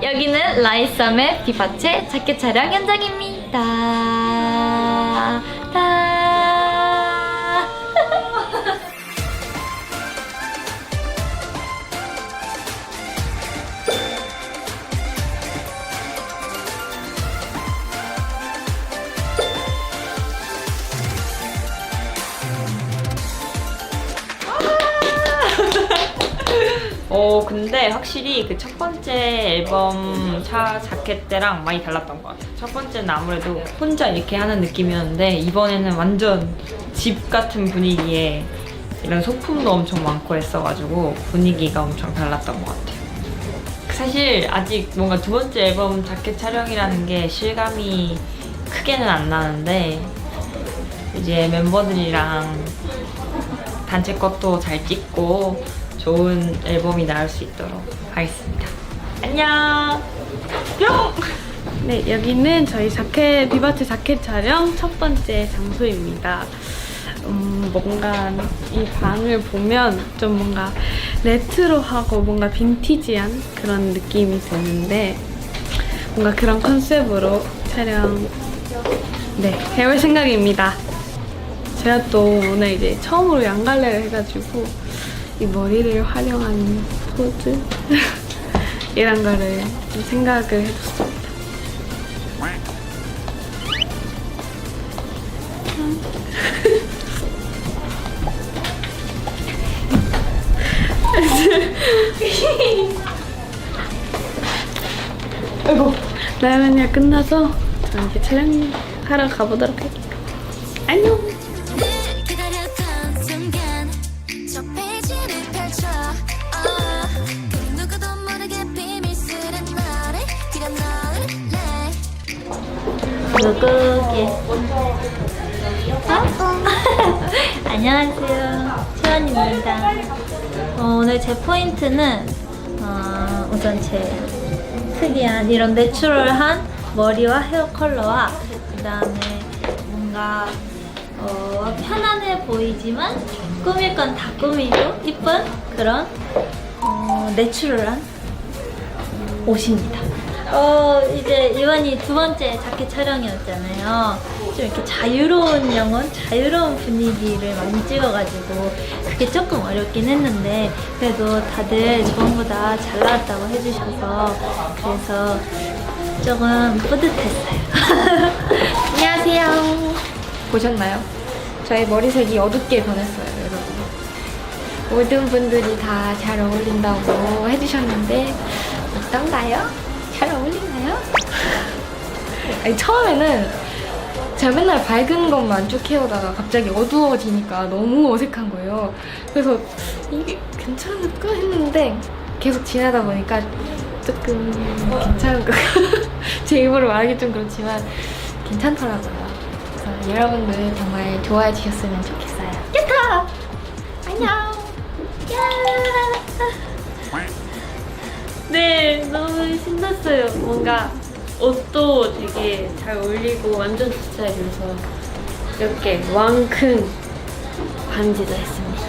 여기는 라이썸의 비바체 자켓 촬영 현장입니다. 다. 근데 확실히 그 첫 번째 앨범 차 자켓 때랑 많이 달랐던 것 같아요. 첫 번째는 아무래도 혼자 이렇게 하는 느낌이었는데 이번에는 완전 집 같은 분위기에 이런 소품도 엄청 많고 했어가지고 분위기가 엄청 달랐던 것 같아요. 사실 아직 뭔가 두 번째 앨범 자켓 촬영이라는 게 실감이 크게는 안 나는데 이제 members,이랑 단체 것도 잘 찍고 좋은 앨범이 나올 수 있도록 하겠습니다. 안녕. 뿅. 네, 여기는 저희 자켓, 비바트 자켓 촬영 첫 번째 장소입니다. 음, 뭔가 이 방을 보면 좀 뭔가 레트로하고 뭔가 빈티지한 그런 느낌이 드는데 뭔가 그런 컨셉으로 촬영 네, 해볼 생각입니다. 제가 또 오늘 이제 처음으로 양갈래를 해가지고 이 머리를 활용한 포즈 이런 거를 좀 생각을 해줬습니다. 아이고 라면이 끝나서 저는 이제 촬영하러 가보도록 할게요. 안녕. 누구게? 어? 안녕하세요. 채원입니다. 어, 오늘 제 포인트는 어, 우선 제 특이한 이런 내추럴한 머리와 헤어 컬러와 그 다음에 뭔가 어, 편안해 보이지만 꾸밀 건 다 꾸미고 이쁜 그런 어, 내추럴한 옷입니다. 어, 이제 이번이 두 번째 자켓 촬영이었잖아요. 좀 이렇게 자유로운 영혼, 자유로운 분위기를 많이 찍어가지고 그게 조금 어렵긴 했는데 그래도 다들 저번보다 잘 나왔다고 해주셔서 그래서 조금 뿌듯했어요. 안녕하세요. 보셨나요? 저의 머리색이 어둡게 변했어요, 여러분. 모든 분들이 다 잘 어울린다고 해주셨는데, 어떤가요? 잘 어울리나요? 아니, 처음에는 제가 맨날 밝은 것만 쭉 해오다가 갑자기 어두워지니까 너무 어색한 거예요. 그래서 이게 괜찮을까 했는데 계속 지나다 보니까 조금 괜찮은 것 제 입으로 말하기 좀 그렇지만 괜찮더라고요. 그래서 여러분들 정말 좋아해 주셨으면 좋겠어요. 야타! 뭔가 옷도 되게 잘 어울리고 완전 제 스타일이어서 이렇게 왕큰 반지도 했습니다.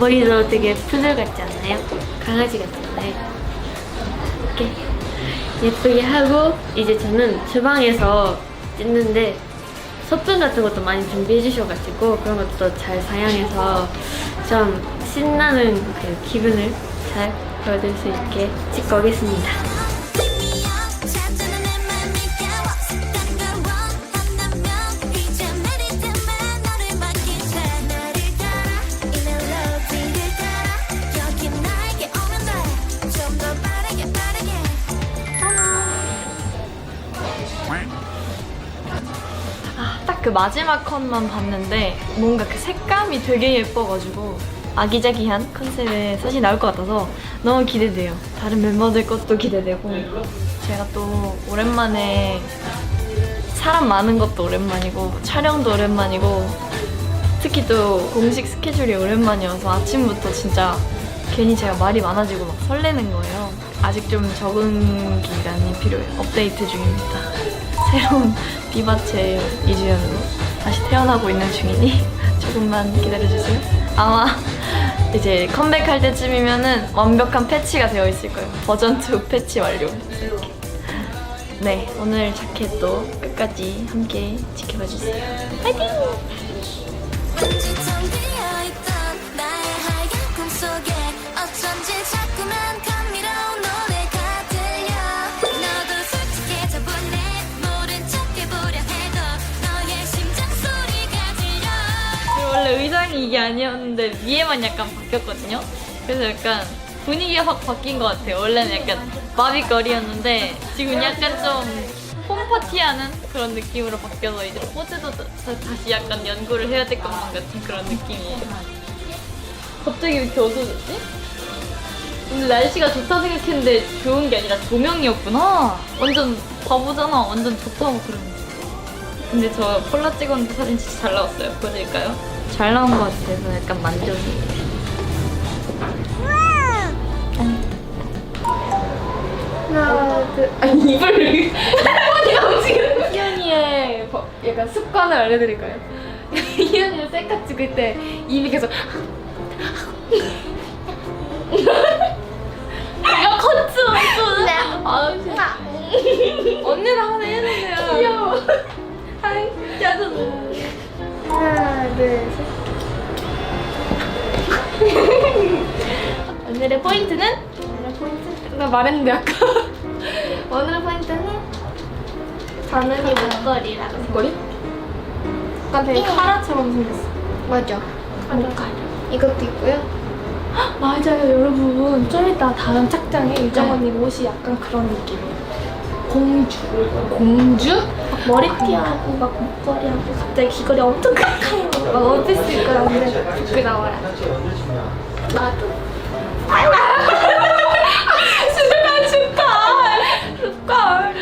머리도 되게 푸들 같지 않나요? 강아지 같잖아요. 이렇게 예쁘게 하고 이제 저는 주방에서 찍는데 소품 같은 것도 많이 준비해 주셔가지고 그런 것도 잘 사용해서 좀 신나는 그 기분을 잘 보여드릴 수 있게 찍고 오겠습니다. 그 마지막 컷만 봤는데 뭔가 그 색감이 되게 예뻐가지고 아기자기한 컨셉의 컷이 나올 것 같아서 너무 기대돼요. 다른 멤버들 것도 기대되고 제가 또 오랜만에 사람 많은 것도 오랜만이고 촬영도 오랜만이고 특히 또 공식 스케줄이 오랜만이어서 아침부터 진짜 괜히 제가 말이 많아지고 막 설레는 거예요. 아직 좀 적응 기간이 필요해요. 업데이트 중입니다. 새로운 비바체 이주연으로 다시 태어나고 있는 중이니 조금만 기다려주세요. 아마 이제 컴백할 때쯤이면은 완벽한 패치가 되어 있을 거예요. 버전 2 패치 완료. 네, 오늘 자켓도 끝까지 함께 지켜봐 주세요. 왠지 아니었는데 위에만 약간 바뀌었거든요. 그래서 약간 분위기가 확 바뀐 것 같아요. 원래는 약간 마비거리였는데 지금 약간 좀 홈파티하는 그런 느낌으로 바뀌어서 이제 포즈도 다- 다시 약간 연구를 해야 될 것만 같은 그런 느낌이에요. 갑자기 왜 이렇게 어두워졌지? 오늘 날씨가 좋다 생각했는데 좋은 게 아니라 조명이었구나. 완전 바보잖아. 완전 좋다고 그러면. 근데 저 콜라 찍었는데 사진 진짜 잘 나왔어요. 보여드릴까요? 잘 나온 것 같아서 약간 만족이에요. 하나, 둘. 아니, 입을. 할머니가 움직이는 희연이의 버- 약간 습관을 알려드릴까요? 희연이가 셀카 찍을 때 입이 계속. 야, 커츠 없어. 아, 진짜. 언니랑 하나 해주세요. 귀여워. 아이, 짜증나. 하나, 둘, 셋. 오늘의 포인트는? 오늘의 포인트? 나 말했는데 아까. 오늘의 포인트는 저는 이 목걸이라고. 목걸이? 약간 되게 카라처럼 생겼어. 맞아. 목걸이. 이것도 있고요. 맞아요, 여러분. 좀 이따 다음 착장에 유정 언니 옷이 약간 그런 느낌이에요. 공주. 공주? 막 머리띠하고 막 목걸이하고 갑자기 귀걸이 엄청 칵칵 막 원피스 입고 나오는데 나와요. 나도. 습관 습관 습관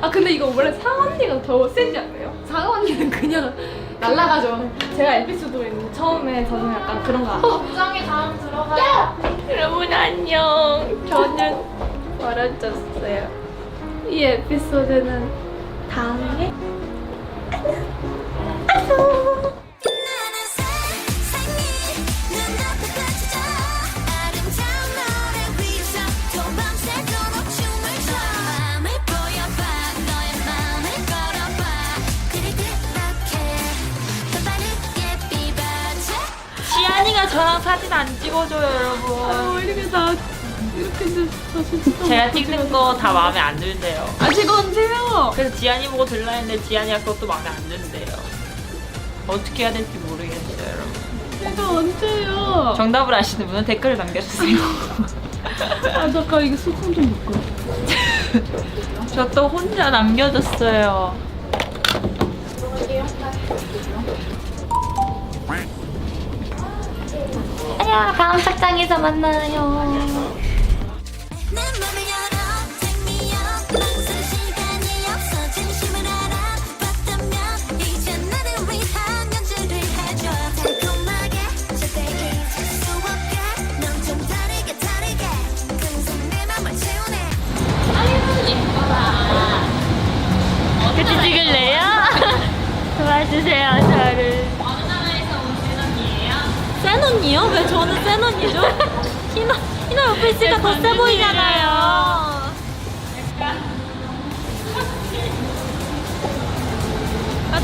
아 근데 이거 원래 상아 언니가 더 세지 않나요? 상아 언니는 그냥 날라가죠. 제가 에피소드에 있는 처음에 저는 약간 그런 거 부장에 다음 들어가요. 여러분 안녕. 저는 멀어졌어요. 이 에피소드는 다음에 지안이가 저랑 사진 안 찍어줘요, 여러분. 이렇게 다이 렇게 저 진짜 제가 찍는 거 다 마음에 안 들대요. 아 제가 언제요? 그래서 지안이 보고 들라 했는데 지안이가 그것도 마음에 안 든대요. 어떻게 해야 될지 모르겠어요, 여러분. 제가 언제요? 정답을 아시는 분은 댓글을 남겨주세요. 아 잠깐 이거 소품 좀 볼까? 저또 혼자 남겨줬어요. 안녕, 다음 착장에서 만나요.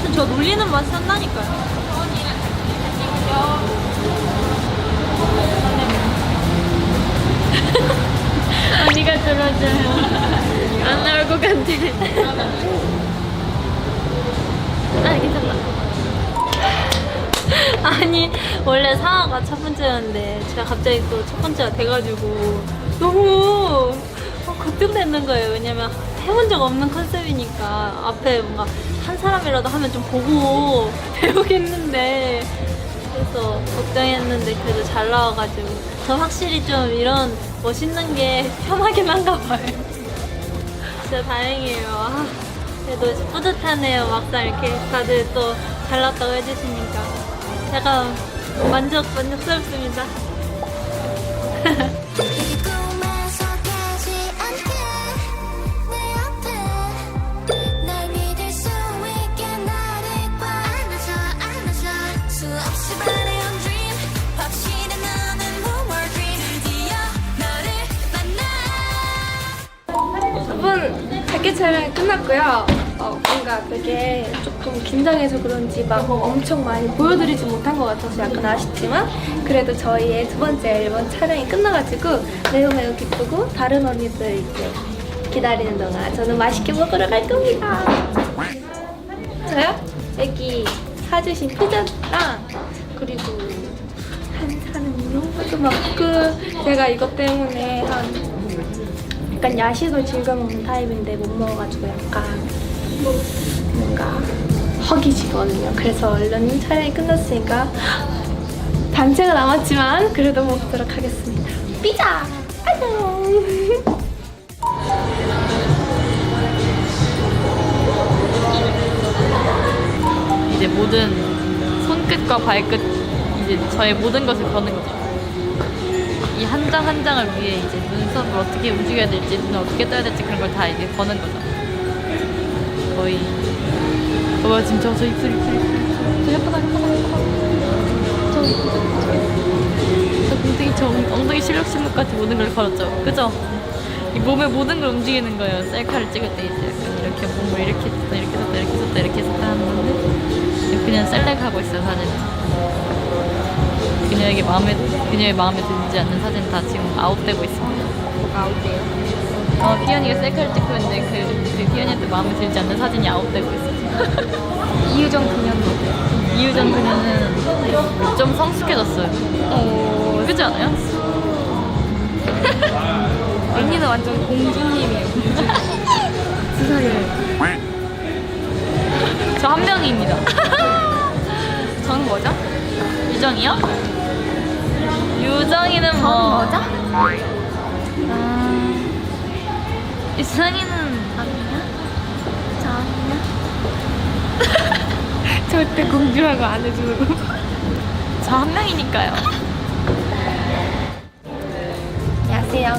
하여튼 저 놀리는 맛이 산다니까요. 언니가 들어줘요. 안 나올 것 같아. 아 괜찮다. 아니 원래 상아가 첫 번째였는데 제가 갑자기 또 첫 번째가 돼가지고 너무 어, 걱정되는 거예요. 왜냐면 해본 적 없는 컨셉이니까 앞에 뭔가 한 사람이라도 하면 좀 보고 배우겠는데 그래서 걱정했는데 그래도 잘 나와가지고 저 확실히 좀 이런 멋있는 게 편하긴 한가 봐요. 진짜 다행이에요. 아, 그래도 뿌듯하네요. 막상 이렇게 다들 또 잘났다고 해주시니까. 제가 만족, 만족스럽습니다. 촬영이 끝났고요. 어, 뭔가 되게 조금 긴장해서 그런지 막 엄청 많이 보여드리지 못한 것 같아서 약간 아쉽지만 그래도 저희의 두 번째 앨범 촬영이 끝나가지고 매우 매우 기쁘고 다른 언니들 이제 기다리는 동안 저는 맛있게 먹으러 갈 겁니다. 저요? 여기 사주신 피자랑 그리고 한 사는 이런 것도 먹고 제가 이것 때문에 한 약간 야식을 즐겨 먹는 타입인데 못 먹어가지고 약간 뭔가 허기지거든요. 그래서 얼른 촬영이 끝났으니까 단체가 남았지만 그래도 먹도록 하겠습니다. 피자! 안녕! 이제 모든 손끝과 발끝 이제 저의 모든 것을 거는 거죠. 이 한 장 한 장을 위해 이제 눈썹을 어떻게 움직여야 될지 눈을 어떻게 떠야 될지 그런 걸 다 이제 거는 거죠. 거의 어 지금 저, 저 입술 입술 입술 저 예쁘다 예쁘다 예쁘다 저저 엉덩이 저 엉- 엉덩이 실룩실룩까지 모든 걸 걸었죠. 그죠? 이 몸의 모든 걸 움직이는 거예요. 셀카를 찍을 때 이제 약간 이렇게 몸을 이렇게 했다 이렇게 했다 이렇게 했다 이렇게 했다 하는 건데 그냥 셀렉하고 있어요 사진. 그녀에게 마음에 그녀의 마음에 들지 않는 사진 다 지금 아웃되고 있습니다. 아웃돼요? 어 피연이가 셀카를 찍고 있는데 그, 그 피연이한테 마음에 들지 않는 사진이 아웃되고 있어요. 이유정 그녀는 이유정 그녀는 좀 성숙해졌어요. 어... 그렇지 않아요? 언니는 완전 공주님이에요. 세상에. 저 한 명입니다. 저는 뭐죠? 유정이요? 유정이는 뭐? 저는 뭐죠? 아, 유정이는 절대 공주라고 안 해주는 거. 저 한 명이니까요. 안녕하세요.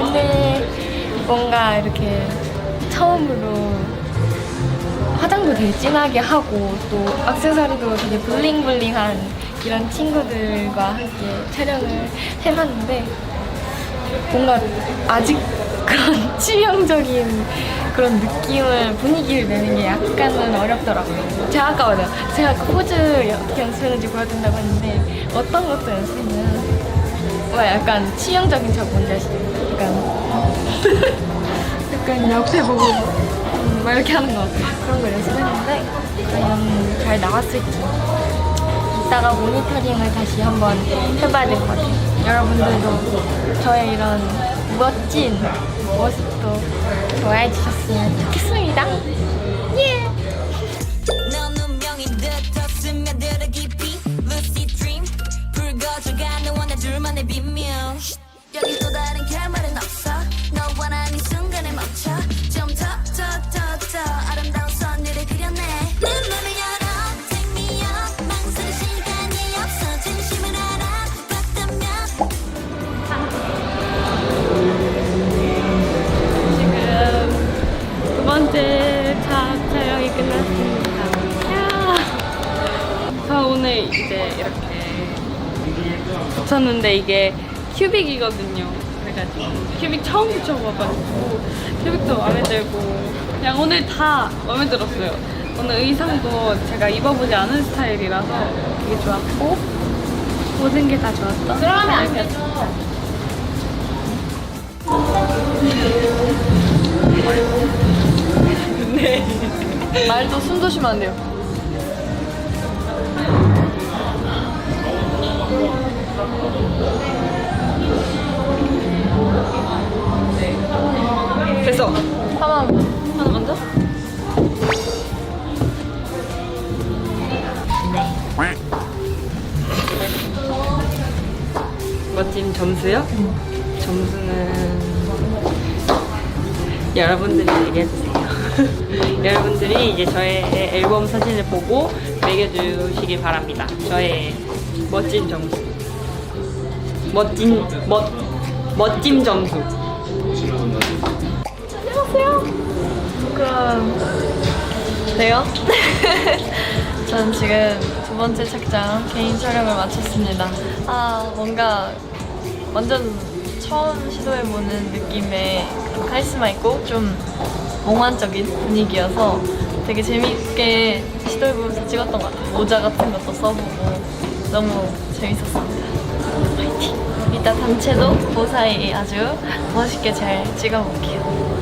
오늘 뭔가 이렇게 처음으로 화장도 되게 진하게 하고 또 액세서리도 되게 블링블링한 이런 친구들과 함께 촬영을 해봤는데 뭔가 아직 그런 치명적인 그런 느낌을 분위기를 내는 게 약간은 어렵더라고요. 제가 아까 맞아요. 제가 그 포즈 어떻게 연습했는지 보여준다고 했는데 어떤 것도 연습했냐면 와 약간 치명적인 척 뭔지 아시죠? 약간 약간 옆에 보고 음, 막 이렇게 하는 거 그런 걸 연습했는데 과연 잘 나왔을지 이따가 모니터링을 다시 한번 해봐야 될 것 같아요. 여러분들도 저의 이런 멋진 모습도 좋아해 주셨으면 좋겠습니다. 이제 이렇게 붙였는데 이게 큐빅이거든요. 그래가지고 큐빅 처음 붙여봐가지고 큐빅도 마음에 들고 그냥 오늘 다 마음에 들었어요. 오늘 의상도 제가 입어보지 않은 스타일이라서 되게 좋았고 모든 게 다 좋았던 그러면 안 되죠. 말도 숨 조시면 안 돼요. 여러분들이 얘기해주세요. 여러분들이 이제 저의 앨범 사진을 보고 매겨주시길 바랍니다. 저의 멋진 점수. 멋진 멋 멋짐 점수. 네요? 전 지금 두 번째 책장 개인 촬영을 마쳤습니다. 아, 뭔가 완전 처음 시도해보는 느낌의 그런 카리스마 있고 좀 몽환적인 분위기여서 되게 재밌게 시도해보면서 찍었던 것 같아요. 모자 같은 것도 써보고 너무 재밌었습니다. 파이팅! 이따 단체도 무사히 아주 멋있게 잘 찍어볼게요.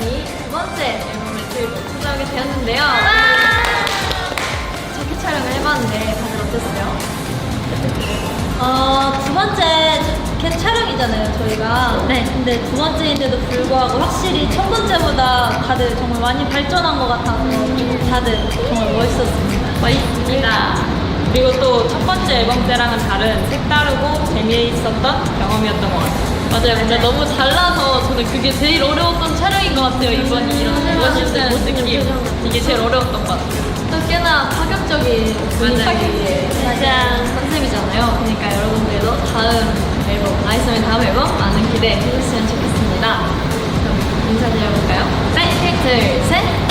라이썸이 두 번째 앨범을 들고 찾아오게 되었는데요. 저기 촬영을 해봤는데 다들 어땠어요? 어, 두 번째 캣 촬영이잖아요, 저희가. 네. 근데 두 번째인데도 불구하고 확실히 첫 번째보다 다들 정말 많이 발전한 것 같아서 다들 정말 멋있었습니다. 멋있습니다. 그리고 또 첫 번째 앨범 때랑은 다른 색다르고 재미있었던 경험이었던 것 같아요. 맞아요. 근데 너무 달라서 저는 그게 제일 어려웠던 촬영인 것 같아요. 이번이 이런 멋있는 느낌. 이게 제일 어려웠던 것 같아요. 또 꽤나 파격적인 분위기의 가장 컨셉이잖아요. 그러니까 여러분들도 다음 앨범, 아이스의 다음 앨범 많은 기대 해 주셨으면 좋겠습니다. 그럼 인사드려볼까요? 네, 둘, 셋!